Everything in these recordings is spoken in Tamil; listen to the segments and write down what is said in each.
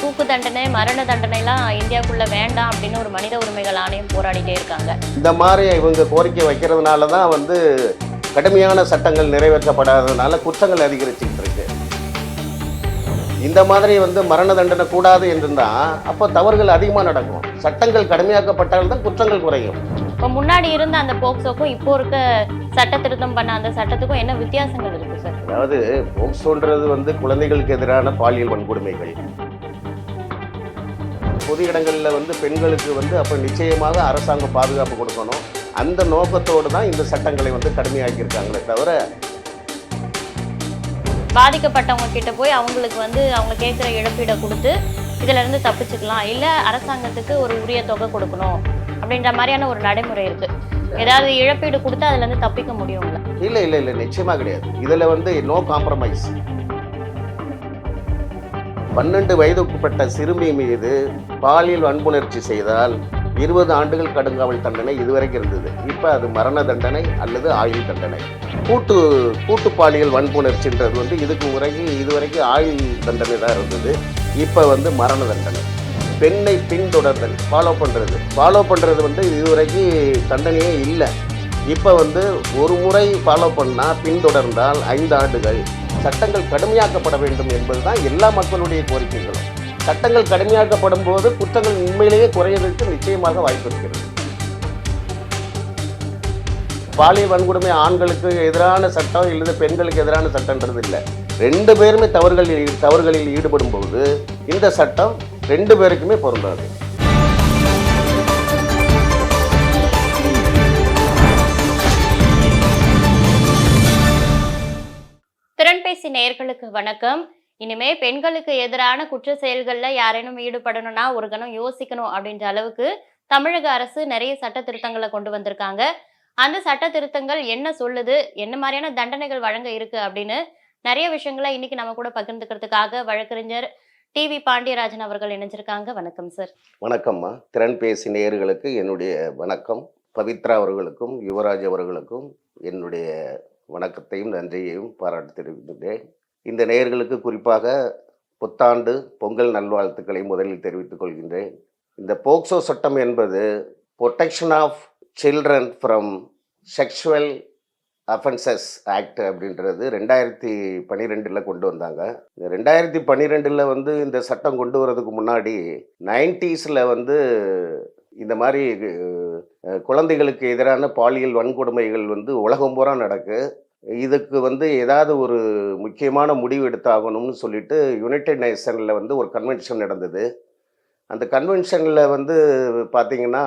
தூக்கு தண்டனை மரண தண்டனைலாம் இந்தியாவுக்குள்ள வேண்டாம் அப்படின்னு ஒரு மனித உரிமைகள் ஆணையம் போராடிட்டே இருக்காங்க. இந்த மாதிரி இவங்க கோரிக்கை வைக்கிறதுனால தான் வந்து கடுமையான சட்டங்கள் நிறைவேற்றப்படாததுனால குற்றங்கள் அதிகரிச்சுக்கிட்டு இருக்கு. இந்த மாதிரி வந்து மரண தண்டனை கூடாது என்றிருந்தா அப்போ தவறுகள் அதிகமாக நடக்கும். சட்டங்கள் கடுமையாக்கப்பட்டால் தான் குற்றங்கள் குறையும். இப்போ முன்னாடி இருந்த அந்த போக்சோக்கும் இப்போ இருக்க சட்ட திருத்தம் பண்ண அந்த சட்டத்துக்கும் என்ன வித்தியாசங்கள் இருக்கு சார் அதாவது போக்சோன்றது வந்து குழந்தைகளுக்கு எதிரான பாலியல் வன்கொடுமைகள். பொது இடங்களில் வந்து பெண்களுக்கு வந்து அப்போ நிச்சயமாக அரசாங்கம் பாதுகாப்பு கொடுக்கணும். அந்த நோக்கத்தோடு தான் இந்த சட்டங்களை வந்து கடுமையாக்கியிருக்காங்களே தவிர பாதிக்கப்பட்டவங்க கிட்ட போய் அவங்களுக்கு வந்து அவங்க கேட்குற இழப்பீடை கொடுத்து இதுல இருந்து தப்பிச்சுக்கலாம். இல்ல அரசாங்கத்துக்கு ஒரு உரிய தொகை கொடுக்கணும் அப்படின்ற மாதிரியான ஒரு நடைமுறை இருக்கு. ஏதாவது இழப்பீடு கொடுத்து அதுல இருந்து தப்பிக்க முடியுங்களா? இல்லை இல்லை இல்லை நிச்சயமாக கிடையாது. இதில் வந்து நோ காம்ப்ரமைஸ் பன்னெண்டு வயதுக்குட்பட்ட சிறுமி மீது பாலியல் வன்புணர்ச்சி செய்தால் இருபது ஆண்டுகள் கடுங்காவல் தண்டனை இதுவரைக்கும் இருந்தது. இப்போ அது மரண தண்டனை அல்லது ஆயுள் தண்டனை. கூட்டு கூட்டு பாலியல் வன்புணர்ச்சின்றது வந்து இதுக்கு முறைக்கு இதுவரைக்கும் ஆயுள் தண்டனை தான் இருந்தது. இப்போ வந்து மரண தண்டனை. பெண்ணை பின்தொடர்தல் ஃபாலோ பண்ணுறது ஃபாலோ பண்ணுறது வந்து இதுவரைக்கும் தண்டனையே இல்லை. இப்போ வந்து ஒரு முறை ஃபாலோ பண்ணால் பின்தொடர்ந்தால் ஐந்து ஆண்டுகள். சட்டங்கள் கடுமையாக்கப்பட வேண்டும் என்பதுதான் எல்லா மக்களுடைய கோரிக்கைகளும். சட்டங்கள் கடுமையாக்கப்படும் போது குற்றங்கள் உண்மையிலேயே குறையதற்கு நிச்சயமாக வாய்ப்பு இருக்கிறது. பாலியல் வன்கொடுமை ஆண்களுக்கு எதிரான சட்டம் இல்லை பெண்களுக்கு எதிரான சட்டம்ன்றது இல்லை. ரெண்டு பேருமே தவறுகளில் தவறுகளில் ஈடுபடும் போது இந்த சட்டம் ரெண்டு பேருக்குமே பொருந்தாது. தொலைபேசி நேயர்களுக்கு வணக்கம். இனிமே பெண்களுக்கு எதிரான குற்ற செயல்களில் யாரேனும் ஈடுபடணும்னா ஒரு கணம் யோசிக்கணும் அப்படின்ற அளவுக்கு தமிழக அரசு நிறைய சட்ட திருத்தங்களை கொண்டு வந்திருக்காங்க. அந்த சட்ட திருத்தங்கள் என்ன சொல்லுது? என்ன மாதிரியான தண்டனைகள் வழங்க இருக்கு அப்படின்னு நிறைய விஷயங்களை இன்னைக்கு நம்ம கூட பகிர்ந்துக்கிறதுக்காக வழக்கறிஞர் டிவி பாண்டியராஜன் அவர்கள் இணைஞ்சிருக்காங்க. வணக்கம் சார். வணக்கம்மா. திறன் பேசி நேயர்களுக்கு என்னுடைய வணக்கம். பவித்ரா அவர்களுக்கும் யுவராஜ் அவர்களுக்கும் என்னுடைய வணக்கத்தையும் நன்றியையும் பாராட்டு தெரிவிக்கின்றேன் இந்த நேயர்களுக்கு குறிப்பாக புத்தாண்டு பொங்கல் நல்வாழ்த்துக்களை முதலில் தெரிவித்துக் கொள்கின்றேன். இந்த போக்சோ சட்டம் என்பது protection of children from sexual offences act அப்படின்றது ரெண்டாயிரத்தி பன்னிரெண்டில் கொண்டு வந்தாங்க. இந்த ரெண்டாயிரத்தி பன்னிரெண்டில் வந்து இந்த சட்டம் கொண்டு வரதுக்கு முன்னாடி நைன்டிஸில் வந்து இந்த மாதிரி குழந்தைகளுக்கு எதிரான பாலியல் வன்கொடுமைகள் வந்து உலகம் பூரா நடக்கு. இதுக்கு வந்து ஏதாவது ஒரு முக்கியமான முடிவு எடுத்தாகணும்னு சொல்லிட்டு யுனைடெட் நேஷனில் வந்து ஒரு கன்வென்ஷன் நடந்தது. அந்த கன்வென்ஷனில் வந்து பார்த்திங்கன்னா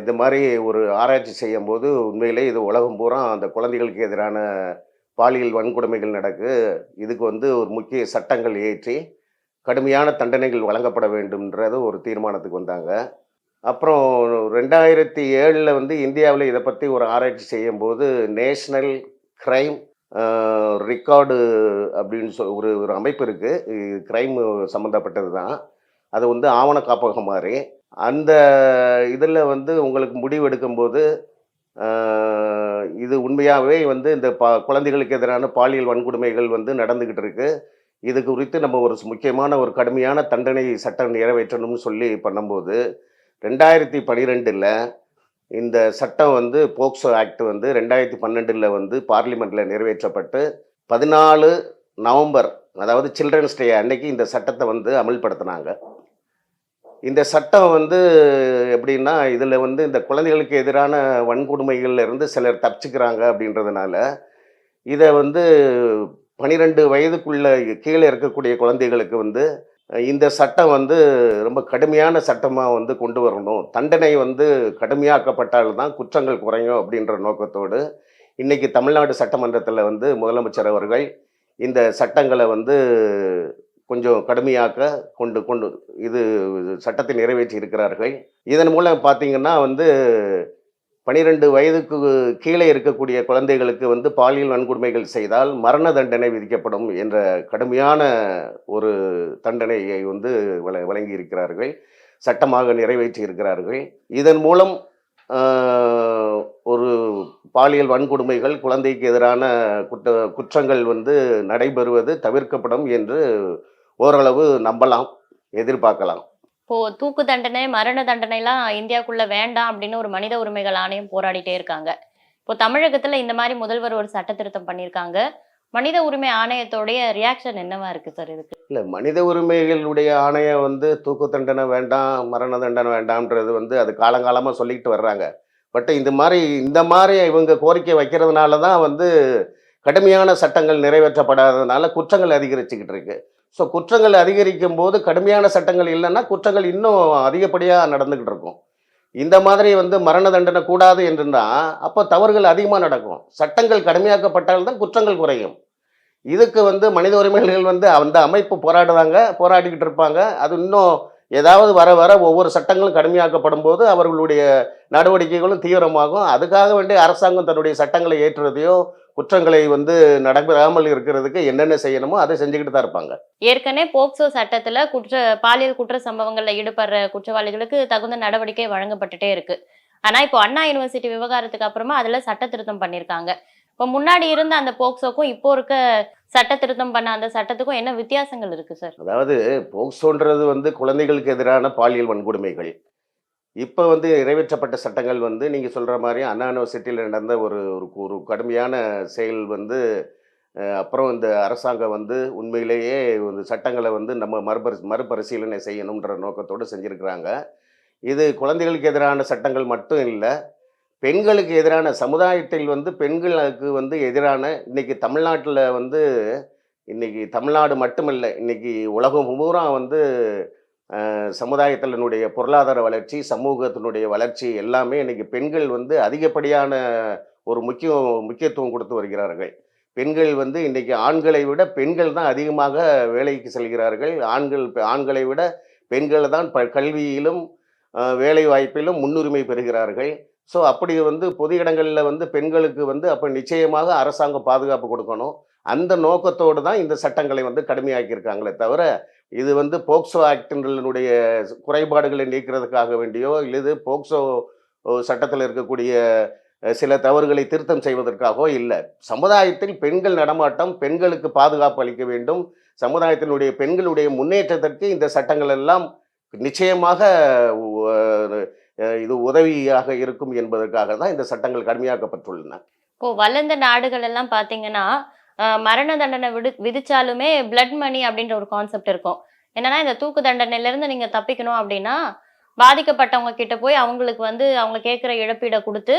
இந்த மாதிரி ஒரு ஆராய்ச்சி செய்யும் போது உண்மையிலே இது உலகம் பூரா அந்த குழந்தைகளுக்கு எதிரான பாலியல் வன்கொடுமைகள் நடக்கு. இதுக்கு வந்து ஒரு முக்கிய சட்டங்கள் ஏற்றி கடுமையான தண்டனைகள் வழங்கப்பட வேண்டும்ன்றது ஒரு தீர்மானத்துக்கு வந்தாங்க. அப்புறம் ரெண்டாயிரத்தி ஏழில் வந்து இந்தியாவில் இதை பற்றி ஒரு ஆராய்ச்சி செய்யும்போது நேஷ்னல் க்ரைம் ரெக்கார்டு அப்படின்னு சொல் ஒரு ஒரு அமைப்பு இருக்குது க்ரைம் சம்மந்தப்பட்டது தான் அது வந்து ஆவண காப்பகம் மாதிரி. அந்த இதில் வந்து உங்களுக்கு முடிவு எடுக்கும்போது இது உண்மையாகவே வந்து இந்த பா குழந்தைகளுக்கு எதிரான பாலியல் வன்கொடுமைகள் வந்து நடந்துக்கிட்டு இருக்கு. இது குறித்து நம்ம ஒரு முக்கியமான ஒரு கடுமையான தண்டனை சட்டம் நிறைவேற்றணும்னு சொல்லி பண்ணும்போது ரெண்டாயிரத்தி பனிரெண்டில் இந்த சட்டம் வந்து போக்சோ ஆக்ட் வந்து ரெண்டாயிரத்தி பன்னெண்டில் வந்து பார்லிமெண்ட்டில் நிறைவேற்றப்பட்டு பதினாலு நவம்பர் அதாவது சில்ட்ரன்ஸ் டே அன்னைக்கு இந்த சட்டத்தை வந்து அமல்படுத்தினாங்க. இந்த சட்டம் வந்து எப்படின்னா இதில் வந்து இந்த குழந்தைகளுக்கு எதிரான வன்கொடுமைகள்ல இருந்து சிலர் தப்பிச்சுக்கிறாங்க அப்படின்றதுனால இதை வந்து பனிரெண்டு வயதுக்குள்ள கீழே இருக்கக்கூடிய குழந்தைகளுக்கு வந்து இந்த சட்டம் வந்து ரொம்ப கடுமையான சட்டமாக வந்து கொண்டு வரணும். தண்டனை வந்து கடுமையாக்கப்பட்டால்தான் குற்றங்கள் குறையும் அப்படின்ற நோக்கத்தோடு இன்றைக்கி தமிழ்நாடு சட்டமன்றத்தில் வந்து முதலமைச்சர் அவர்கள் இந்த சட்டங்களை வந்து கொஞ்சம் கடுமையாக்க கொண்டு கொண்டு இது சட்டத்தை நிறைவேற்றி இருக்கிறார்கள். இதன் மூலம் பார்த்தீங்கன்னா வந்து பனிரெண்டு வயதுக்கு கீழே இருக்கக்கூடிய குழந்தைகளுக்கு வந்து பாலியல் வன்கொடுமைகள் செய்தால் மரண தண்டனை விதிக்கப்படும் என்ற கடுமையான ஒரு தண்டனையை வந்து வழ வழங்கி இருக்கிறார்கள் சட்டமாக நிறைவேற்றி இருக்கிறார்கள் இதன் மூலம் ஒரு பாலியல் வன்கொடுமைகள் குழந்தைக்கு எதிரான குற்ற குற்றங்கள் வந்து நடைபெறுவது தவிர்க்கப்படும் என்று ஓரளவு நம்பலாம் எதிர்பார்க்கலாம். இப்போ தூக்கு தண்டனை மரண தண்டனை எல்லாம் வேண்டாம் அப்படின்னு ஒரு மனித உரிமைகள் ஆணையம் போராடிட்டே இருக்காங்க. இப்போ தமிழகத்துல இந்த மாதிரி முதல்வர் ஒரு சட்ட திருத்தம் பண்ணியிருக்காங்க. மனித உரிமை ஆணையத்தோடைய ரியாக்ஷன் என்னவா இருக்கு சார் இதுக்கு? இல்லை மனித உரிமைகளுடைய ஆணையம் வந்து தூக்கு தண்டனை வேண்டாம் மரண தண்டனை வேண்டாம்ன்றது வந்து அது காலங்காலமாக சொல்லிக்கிட்டு வர்றாங்க. பட் இந்த மாதிரி இந்த மாதிரி இவங்க கோரிக்கை வைக்கிறதுனால தான் வந்து கடுமையான சட்டங்கள் நிறைவேற்றப்படாததுனால குற்றங்கள் அதிகரிச்சுக்கிட்டு இருக்கு. ஸோ குற்றங்கள் அதிகரிக்கும் போது கடுமையான சட்டங்கள் இல்லைன்னா குற்றங்கள் இன்னும் அதிகப்படியாக நடந்துக்கிட்டு இருக்கும். இந்த மாதிரி வந்து மரண தண்டனை கூடாது என்றுன்னா அப்போ தவறுகள் அதிகமாக நடக்கும். சட்டங்கள் கடுமையாக்கப்பட்டால்தான் குற்றங்கள் குறையும். இதுக்கு வந்து மனித உரிமைகள் வந்து அந்த அமைப்பு போராடுவாங்க போராடிக்கிட்டு இருப்பாங்க. அது இன்னும் ஏதாவது வர வர ஒவ்வொரு சட்டங்களும் கடுமையாக்கப்படும் போது அவர்களுடைய நடவடிக்கைகளும் தீவிரமாகும். அதுக்காக வேண்டிய அரசாங்கம் தன்னுடைய சட்டங்களை ஏற்றுறதையோ குற்றங்களை வந்து நடைபெறாமல் இருக்கிறதுக்கு என்னென்ன செய்யணுமோ அதை செஞ்சுக்கிட்டு தான் இருப்பாங்க. ஏற்கனவே போக்சோ சட்டத்துல குற்ற பாலியல் குற்ற சம்பவங்கள்ல ஈடுபடுற குற்றவாளிகளுக்கு தகுந்த நடவடிக்கை வழங்கப்பட்டுட்டே இருக்கு. ஆனா இப்போ அண்ணா யூனிவர்சிட்டி விவகாரத்துக்கு அப்புறமா அதுல சட்ட திருத்தம் பண்ணியிருக்காங்க இப்போ முன்னாடி இருந்த அந்த போக்சோக்கும் இப்போ இருக்க சட்ட திருத்தம் பண்ண அந்த சட்டத்துக்கும் என்ன வித்தியாசங்கள் இருக்கு சார்? அதாவது போக்சோன்றது வந்து குழந்தைகளுக்கு எதிரான பாலியல் வன்கொடுமைகள். இப்போ வந்து நிறைவேற்றப்பட்ட சட்டங்கள் வந்து நீங்கள் சொல்கிற மாதிரி அண்ணா யூனிவர்சிட்டியில் நடந்த ஒரு ஒரு கடுமையான செயல் வந்து அப்புறம் இந்த அரசாங்கம் வந்து உண்மையிலேயே இந்த சட்டங்களை வந்து நம்ம மறுபரி மறுபரிசீலனை செய்யணுன்ற நோக்கத்தோடு செஞ்சுருக்கிறாங்க. இது குழந்தைகளுக்கு எதிரான சட்டங்கள் மட்டும் இல்லை பெண்களுக்கு எதிரான சமுதாயத்தில் வந்து பெண்களுக்கு வந்து எதிரான இன்னைக்கு தமிழ்நாட்டில் வந்து இன்னைக்கு தமிழ்நாடு மட்டுமல்ல இன்னைக்கு உலகம் பூரா வந்து சமுதாயத்தினுடைய பொருளாதார வளர்ச்சி சமூகத்தினுடைய வளர்ச்சி எல்லாமே இன்னைக்கு பெண்கள் வந்து அதிகப்படியான ஒரு முக்கிய முக்கியத்துவம் கொடுத்து வருகிறார்கள். பெண்கள் வந்து இன்றைக்கி ஆண்களை விட பெண்கள் தான் அதிகமாக வேலைக்கு செல்கிறார்கள். ஆண்கள் ஆண்களை விட பெண்கள் தான் ப கல்வியிலும் வேலை வாய்ப்பிலும் முன்னுரிமை பெறுகிறார்கள். ஸோ அப்படி வந்து பொது இடங்களில் வந்து பெண்களுக்கு வந்து அப்போ நிச்சயமாக அரசாங்கம் பாதுகாப்பு கொடுக்கணும். அந்த நோக்கத்தோடு தான் இந்த சட்டங்களை வந்து கடுமையாக்கியிருக்காங்களே தவிர இது வந்து போக்சோ ஆக்டினுடைய குறைபாடுகளை நீக்கிறதுக்காக வேண்டியோ இல்லது போக்சோ சட்டத்தில் இருக்கக்கூடிய சில தவறுகளை திருத்தம் செய்வதற்காகவோ இல்லை. சமுதாயத்தில் பெண்கள் நடமாட்டம் பெண்களுக்கு பாதுகாப்பு அளிக்க வேண்டும். சமுதாயத்தினுடைய பெண்களுடைய முன்னேற்றத்திற்கு இந்த சட்டங்கள் எல்லாம் நிச்சயமாக இது உதவியாக இருக்கும் என்பதற்காக தான் இந்த சட்டங்கள் கடுமையாக்கப்பட்டுள்ளன. இப்போ வளர்ந்த நாடுகள் எல்லாம் பாத்தீங்கன்னா மரண தண்டனை விடு விதிச்சாலுமே பிளட் மணி அப்படின்ற ஒரு கான்செப்ட் இருக்கும். என்னன்னா இந்த தூக்கு தண்டனையில இருந்து நீங்க தப்பிக்கணும் அப்படின்னா பாதிக்கப்பட்டவங்க கிட்ட போய் அவங்களுக்கு வந்து அவங்க கேட்குற இழப்பீடை கொடுத்து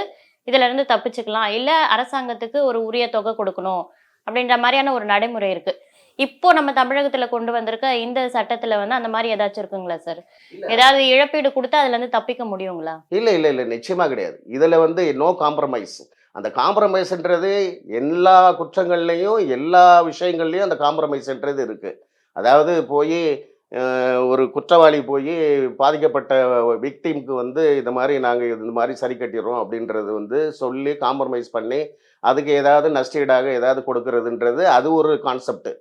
இதுல இருந்து தப்பிச்சுக்கலாம். இல்ல அரசாங்கத்துக்கு ஒரு உரிய தொகை கொடுக்கணும் அப்படின்ற மாதிரியான ஒரு நடைமுறை இருக்கு. இப்போ நம்ம தமிழகத்துல கொண்டு வந்திருக்க இந்த சட்டத்துல வந்து அந்த மாதிரி ஏதாச்சும் இருக்குங்களா சார்? ஏதாவது இழப்பீடு கொடுத்து அதுல இருந்து தப்பிக்க முடியுங்களா? இல்லை இல்லை இல்லை. நிச்சயமாக கிடையாது. இதில் வந்து நோ காம்ப்ரமைஸ் அந்த காம்ப்ரமைஸ்ன்றது எல்லா குற்றங்கள்லையும் எல்லா விஷயங்கள்லையும் அந்த காம்ப்ரமைஸ்ன்றது இருக்குது அதாவது போய் ஒரு குற்றவாளி போய் பாதிக்கப்பட்ட விக்டிம்க்கு வந்து இந்த மாதிரி நாங்கள் இந்த மாதிரி சரி கட்டிடுறோம் அப்படின்றது வந்து சொல்லி காம்ப்ரமைஸ் பண்ணி அதுக்கு ஏதாவது நஷ்டீடாக ஏதாவது கொடுக்கறதுன்றது அது ஒரு கான்செப்ட்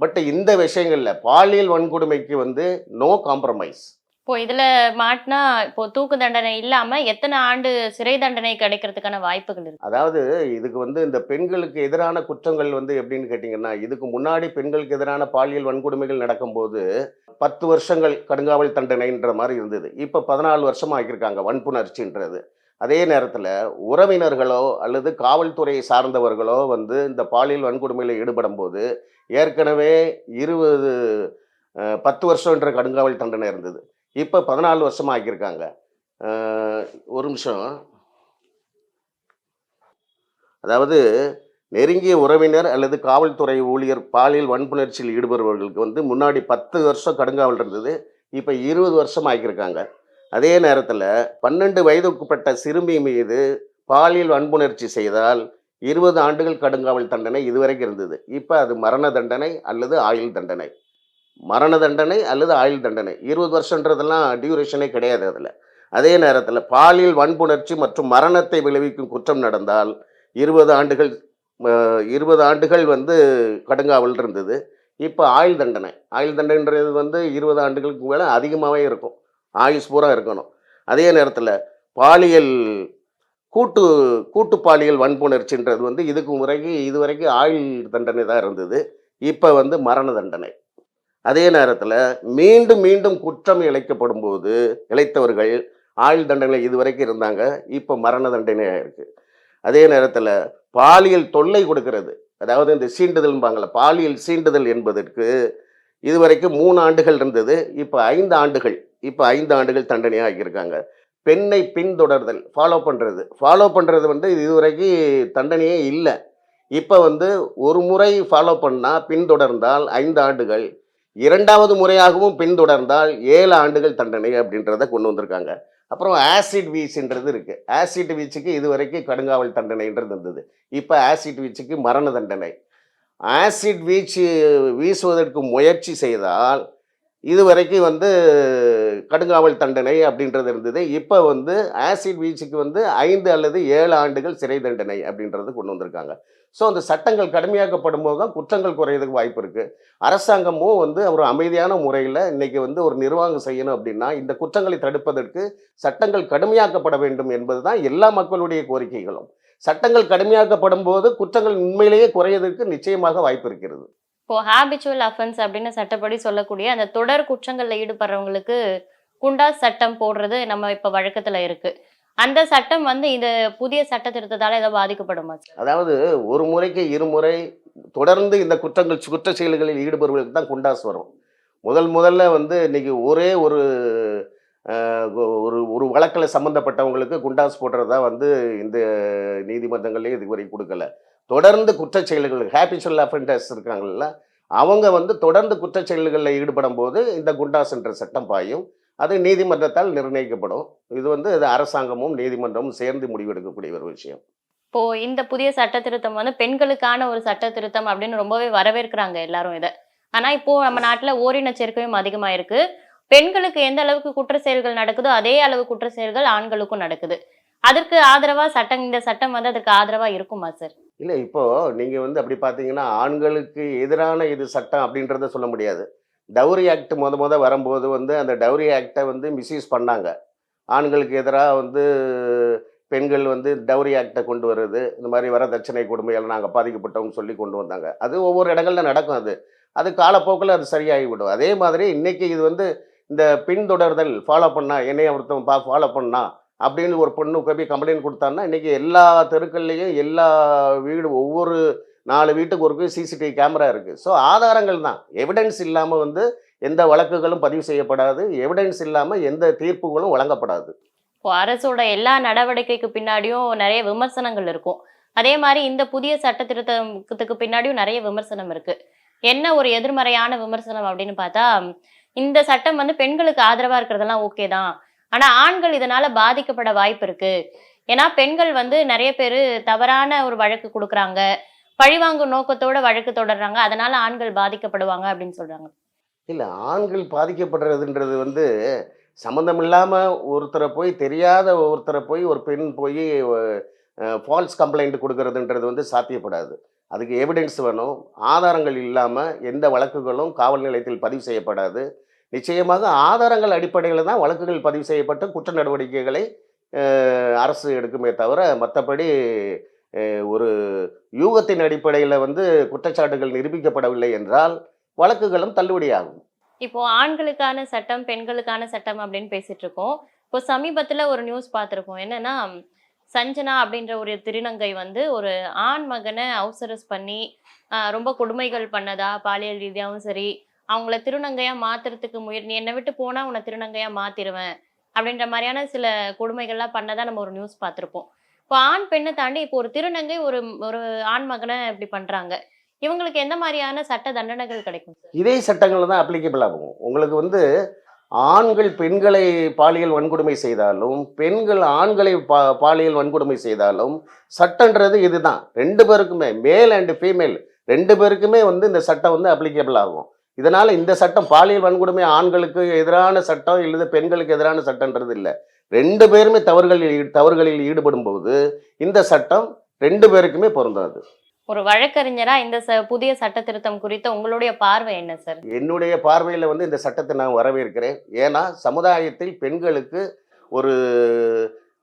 பட் இந்த விஷயங்களில் பாலியல் வன்கொடுமைக்கு வந்து நோ காம்ப்ரமைஸ் இப்போ இதுல மாட்டினா இப்போ தூக்கு தண்டனை இல்லாம எத்தனை ஆண்டு சிறை தண்டனை கிடைக்கிறதுக்கான வாய்ப்புகள் இருக்கு? அதாவது இதுக்கு வந்து இந்த பெண்களுக்கு எதிரான குற்றங்கள் வந்து எப்படின்னு கேட்டிங்கன்னா இதுக்கு முன்னாடி பெண்களுக்கு எதிரான பாலியல் வன்கொடுமைகள் நடக்கும்போது பத்து வருஷங்கள் கடுங்காவல் தண்டனைன்ற மாதிரி இருந்தது. இப்போ பதினாலு வருஷமா ஆக்கியிருக்காங்க வன்புணர்ச்சின்றது. அதே நேரத்தில் உறவினர்களோ அல்லது காவல்துறையை சார்ந்தவர்களோ வந்து இந்த பாலியல் வன்கொடுமையில் ஈடுபடும் போது ஏற்கனவே இருபது பத்து பத்து வருஷம்ன்ற கடுங்காவல் தண்டனை இருந்தது. இப்போ பதினாலு வருஷமாக ஆக்கியிருக்காங்க. ஒரு நிமிஷம். அதாவது நெருங்கிய உறவினர் அல்லது காவல்துறை ஊழியர் பாலியல் வன்புணர்ச்சியில் ஈடுபடுபவர்களுக்கு வந்து முன்னாடி பத்து வருஷம் கடுங்காவல் இருந்தது. இப்போ இருபது வருஷம் ஆக்கியிருக்காங்க. அதே நேரத்தில் பன்னெண்டு வயதுக்குட்பட்ட சிறுமி மீது பாலியல் வன்புணர்ச்சி செய்தால் இருபது ஆண்டுகள் கடுங்காவல் தண்டனை இதுவரைக்கும் இருந்தது. இப்போ அது மரண தண்டனை அல்லது ஆயுள் தண்டனை. மரண தண்டனை அல்லது ஆயுள் தண்டனை. இருபது வருஷன்றதெல்லாம் டியூரேஷனே கிடையாது அதில். அதே நேரத்தில் பாலியல் வன்புணர்ச்சி மற்றும் மரணத்தை விளைவிக்கும் குற்றம் நடந்தால் இருபது ஆண்டுகள் இருபது ஆண்டுகள் வந்து கடுங்காவல் இருந்தது. இப்போ ஆயுள் தண்டனை. ஆயுள் தண்டனைன்றது வந்து இருபது ஆண்டுகளுக்கு மேலே அதிகமாகவே இருக்கும். ஆயுஸ் பூரா இருக்கணும். அதே நேரத்தில் பாலியல் கூட்டு கூட்டு பாலியல் வன்புணர்ச்சின்றது வந்து இதுக்கு முறைக்கு இதுவரைக்கும் ஆயுள் தண்டனை தான் இருந்தது. இப்போ வந்து மரண தண்டனை. அதே நேரத்தில் மீண்டும் மீண்டும் குற்றம் இழைக்கப்படும் போது இழைத்தவர்கள் ஆயுள் தண்டனை இதுவரைக்கும் இருந்தாங்க. இப்போ மரண தண்டனையாக இருக்குது அதே நேரத்தில் பாலியல் தொல்லை கொடுக்கிறது. அதாவது இந்த சீண்டுதல்பாங்கள பாலியல் சீண்டுதல் என்பதற்கு இதுவரைக்கும் மூணு ஆண்டுகள் இருந்தது. இப்போ ஐந்து ஆண்டுகள். இப்போ ஐந்து ஆண்டுகள் தண்டனையாக ஆக்கியிருக்காங்க பெண்ணை பின்தொடர்தல் ஃபாலோ பண்ணுறது ஃபாலோ பண்ணுறது வந்து இதுவரைக்கும் தண்டனையே இல்லை. இப்போ வந்து ஒரு முறை ஃபாலோ பண்ணால் பின்தொடர்ந்தால் ஐந்து ஆண்டுகள் இரண்டாவது முறையாகவும் பின்தொடர்ந்தால் ஏழு ஆண்டுகள் தண்டனை அப்படின்றத கொண்டு வந்திருக்காங்க. அப்புறம் ஆசிட் வீச்சுன்றது இருக்குது ஆசிட் வீச்சுக்கு இதுவரைக்கும் கடுங்காவல் தண்டனைன்றது இருந்தது. இப்போ ஆசிட் வீச்சுக்கு மரண தண்டனை. ஆசிட் வீச்சு வீசுவதற்கு முயற்சி செய்தால் இதுவரைக்கும் வந்து கடுங்காவல் தண்டனை அப்படின்றது இருந்தது. இப்போ வந்து ஆசிட் வீச்சுக்கு வந்து ஐந்து அல்லது ஏழு ஆண்டுகள் சிறை தண்டனை அப்படின்றது கொண்டு வந்திருக்காங்க. ஸோ அந்த சட்டங்கள் கடுமையாக்கப்படும் போது தான் குற்றங்கள் குறையிறதுக்கு வாய்ப்பு இருக்குது அரசாங்கமும் வந்து ஒரு அமைதியான முறையில் இன்னைக்கு வந்து ஒரு நிர்வாகம் செய்யணும் அப்படின்னா இந்த குற்றங்களை தடுப்பதற்கு சட்டங்கள் கடுமையாக்கப்பட வேண்டும் என்பது தான் எல்லா மக்களுடைய கோரிக்கைகளும். சட்டங்கள் கடுமையாக்கப்படும் போது குற்றங்கள் உண்மையிலேயே குறையதற்கு நிச்சயமாக வாய்ப்பு இருக்கிறது. இப்போ ஹேபிச்சுவல் அஃபென்ஸ் அப்படின்னு சட்டப்படி சொல்லக்கூடிய அந்த தொடர் குற்றங்களில் ஈடுபடுறவங்களுக்கு குண்டாஸ் சட்டம் போடுறது நம்ம இப்போ வழக்கத்தில் இருக்கு. அந்த சட்டம் வந்து இந்த புதிய சட்ட திருத்தத்தால் ஏதோ பாதிக்கப்படுமா அதாவது ஒரு முறைக்கு இருமுறை தொடர்ந்து இந்த குற்றங்கள் குற்ற செயல்களில் ஈடுபடுவதற்கு தான் குண்டாஸ் வரும். முதல் முதல்ல வந்து இன்னைக்கு ஒரே ஒரு ஒரு ஒரு வழக்கில் சம்மந்தப்பட்டவங்களுக்கு குண்டாஸ் போடுறதா வந்து இந்த நீதிமன்றங்கள்லேயே இதுவரை கொடுக்கல. தொடர்ந்து குற்றச்செயல்கள் ஹாப்பி ஹேபிச்சுவல் அஃபெண்டர்ஸ் இருக்காங்கல்ல அவங்க வந்து தொடர்ந்து குற்றச்செயல்களில் ஈடுபடும் போது இந்த குண்டாஸ் என்ற சட்டம் பாயும். அது நீதிமன்றத்தால் நிர்ணயிக்கப்படும். இது வந்து இது அரசாங்கமும் நீதிமன்றமும் சேர்ந்து முடிவெடுக்கக்கூடிய ஒரு விஷயம். இப்போ இந்த புதிய சட்ட திருத்தம் வந்து பெண்களுக்கான ஒரு சட்ட திருத்தம் அப்படின்னு ரொம்பவே வரவேற்கிறாங்க எல்லாரும் இதை. ஆனா இப்போ நம்ம நாட்டுல ஓரின சேர்க்கையும் அதிகமா இருக்கு பெண்களுக்கு எந்த அளவுக்கு குற்ற செயல்கள் நடக்குதோ அதே அளவு குற்ற செயல்கள் ஆண்களுக்கும் நடக்குது. அதற்கு ஆதரவா சட்டம் இந்த சட்டம் வந்து அதற்கு ஆதரவா இருக்குமா சார்? இல்லை இப்போது நீங்கள் வந்து அப்படி பார்த்தீங்கன்னா ஆண்களுக்கு எதிரான இது சட்டம் அப்படின்றத சொல்ல முடியாது. டவுரி ஆக்ட் முத முத வரும்போது வந்து அந்த டவுரி ஆக்டை வந்து மிஸ்யூஸ் பண்ணாங்க. ஆண்களுக்கு எதிராக வந்து பெண்கள் வந்து டவுரி ஆக்டை கொண்டு வருது இந்த மாதிரி வர தட்சணை கொடுமையால் நாங்கள் பாதிக்கப்பட்டவங்க சொல்லி கொண்டு வந்தாங்க. அது ஒவ்வொரு இடங்கள்ல நடக்கும் அது. அது காலப்போக்கில் அது சரியாகிவிடும். அதே மாதிரி இன்றைக்கி இது வந்து இந்த பின்தொடர்தல் ஃபாலோ பண்ணால் என்னைய ஒருத்தன் பா ஃபாலோ பண்ணால் அப்படின்னு ஒரு பொண்ணு போய் கம்ப்ளைண்ட் கொடுத்தான்னா இன்னைக்கு எல்லா தெருக்கள்லேயும் எல்லா வீடு ஒவ்வொரு நாலு வீட்டுக்கு ஒரு சிசிடிவி கேமரா இருக்குது ஸோ ஆதாரங்கள் தான். எவிடன்ஸ் இல்லாமல் வந்து எந்த வழக்குகளும் பதிவு செய்யப்படாது. எவிடன்ஸ் இல்லாமல் எந்த தீர்ப்புகளும் வழங்கப்படாது. இப்போ அரசோட எல்லா நடவடிக்கைக்கு பின்னாடியும் நிறைய விமர்சனங்கள் இருக்கும். அதே மாதிரி இந்த புதிய சட்ட திருத்தத்துக்கு பின்னாடியும் நிறைய விமர்சனம் இருக்கு. என்ன ஒரு எதிர்மறையான விமர்சனம் அப்படின்னு பார்த்தா இந்த சட்டம் வந்து பெண்களுக்கு ஆதரவா இருக்கிறதெல்லாம் ஓகே தான். ஆனா ஆண்கள் இதனால பாதிக்கப்பட வாய்ப்பு இருக்கு. ஏன்னா பெண்கள் வந்து நிறைய பேர் தவறான ஒரு வழக்கு கொடுக்குறாங்க. பழிவாங்கும் நோக்கத்தோட வழக்கு தொடர்றாங்க. அதனால ஆண்கள் பாதிக்கப்படுவாங்க அப்படின்னு சொல்றாங்க. இல்லை ஆண்கள் பாதிக்கப்படுறதுன்றது வந்து சம்மந்தம் இல்லாமல் ஒருத்தரை போய் தெரியாத ஒருத்தரை போய் ஒரு பெண் போய் ஃபால்ஸ் கம்ப்ளைண்ட் கொடுக்கறதுன்றது வந்து சாத்தியப்படாது. அதுக்கு எவிடன்ஸ் வேணும். ஆதாரங்கள் இல்லாமல் எந்த வழக்குகளும் காவல் நிலையத்தில் பதிவு செய்யப்படாது. நிச்சயமாக ஆதாரங்கள் அடிப்படையில் தான் வழக்குகள் பதிவு செய்யப்பட்டு குற்ற நடவடிக்கைகளை அரசு எடுக்குமே தவிர மற்றபடி ஒரு யூகத்தின் அடிப்படையில் வந்து குற்றச்சாட்டுகள் நிரூபிக்கப்படவில்லை என்றால் வழக்குகளும் தள்ளுபடியாகும். இப்போ ஆண்களுக்கான சட்டம் பெண்களுக்கான சட்டம் அப்படின்னு பேசிட்டு இருக்கோம் இப்போ சமீபத்தில் ஒரு நியூஸ் பார்த்துருக்கோம். என்னன்னா சஞ்சனா அப்படின்ற ஒரு திருநங்கை வந்து ஒரு ஆண் மகனை அவுசரஸ் பண்ணி ரொம்ப கொடுமைகள் பண்ணதா பாலியல் ரீதியாகவும் சரி அவங்கள திருநங்கையா மாத்துறதுக்கு முயற்சி என்னை விட்டு போனா உன்னை திருநங்கையா மாத்திருவேன் அப்படின்ற மாதிரியான சில கொடுமைகள்லாம் பண்ணதான் நம்ம ஒரு நியூஸ் பார்த்துருப்போம். இப்போ ஆண் பெண்ணை தாண்டி இப்போ ஒரு திருநங்கை ஒரு ஒரு ஆண் மகனை இப்படி பண்றாங்க. இவங்களுக்கு எந்த மாதிரியான சட்ட தண்டனைகள் கிடைக்கும் இதே சட்டங்கள் தான் அப்ளிகபிள் ஆகும். உங்களுக்கு வந்து ஆண்கள் பெண்களை பாலியல் வன்கொடுமை செய்தாலும் பெண்கள் ஆண்களை பா பாலியல் வன்கொடுமை செய்தாலும் சட்டன்றது இதுதான். ரெண்டு பேருக்குமே மேல் அண்ட் ஃபீமேல் ரெண்டு பேருக்குமே வந்து இந்த சட்டம் வந்து அப்ளிகபிள் ஆகும். இதனால இந்த சட்டம் பாலியல் வன்கொடுமை ஆண்களுக்கு எதிரான சட்டம் இல்லது பெண்களுக்கு எதிரான சட்டன்றது இல்லை. ரெண்டு பேருமே தவறுகளில் தவறுகளில் ஈடுபடும் போது இந்த சட்டம் ரெண்டு பேருக்குமே பொருந்தாது. ஒரு வழக்கறிஞரா இந்த ச- புதிய சட்ட திருத்தம் குறித்த உங்களுடைய பார்வை என்ன சார்? என்னுடைய பார்வையில் வந்து இந்த சட்டத்தை நான் வரவேற்கிறேன். ஏன்னா சமுதாயத்தில் பெண்களுக்கு ஒரு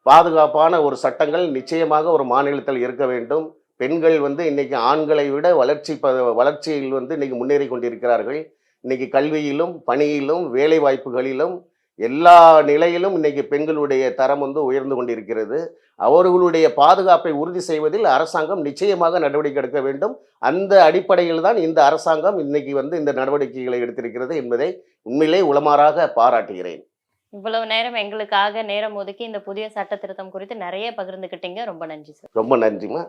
பாதுகாப்பான ஒரு சட்டங்கள் நிச்சயமாக ஒரு மாநிலத்தில் இருக்க வேண்டும். பெண்கள் வந்து இன்னைக்கு ஆண்களை விட வளர்ச்சி ப வளர்ச்சியில் வந்து இன்னைக்கு முன்னேறி கொண்டிருக்கிறார்கள். இன்னைக்கு கல்வியிலும் பணியிலும் வேலை வாய்ப்புகளிலும் எல்லா நிலையிலும் இன்னைக்கு பெண்களுடைய தரம் வந்து உயர்ந்து கொண்டிருக்கிறது. அவர்களுடைய பாதுகாப்பை உறுதி செய்வதில் அரசாங்கம் நிச்சயமாக நடவடிக்கை எடுக்க வேண்டும். அந்த அடிப்படையில் தான் இந்த அரசாங்கம் இன்னைக்கு வந்து இந்த நடவடிக்கைகளை எடுத்திருக்கிறது என்பதை உண்மையிலே உளமாறாக பாராட்டுகிறேன். இவ்வளவு நேரம் எங்களுக்காக நேரம் ஒதுக்கி இந்த புதிய சட்ட திருத்தம் குறித்து நிறைய பகிர்ந்துக்கிட்டீங்க ரொம்ப நன்றி சார். ரொம்ப நன்றிமா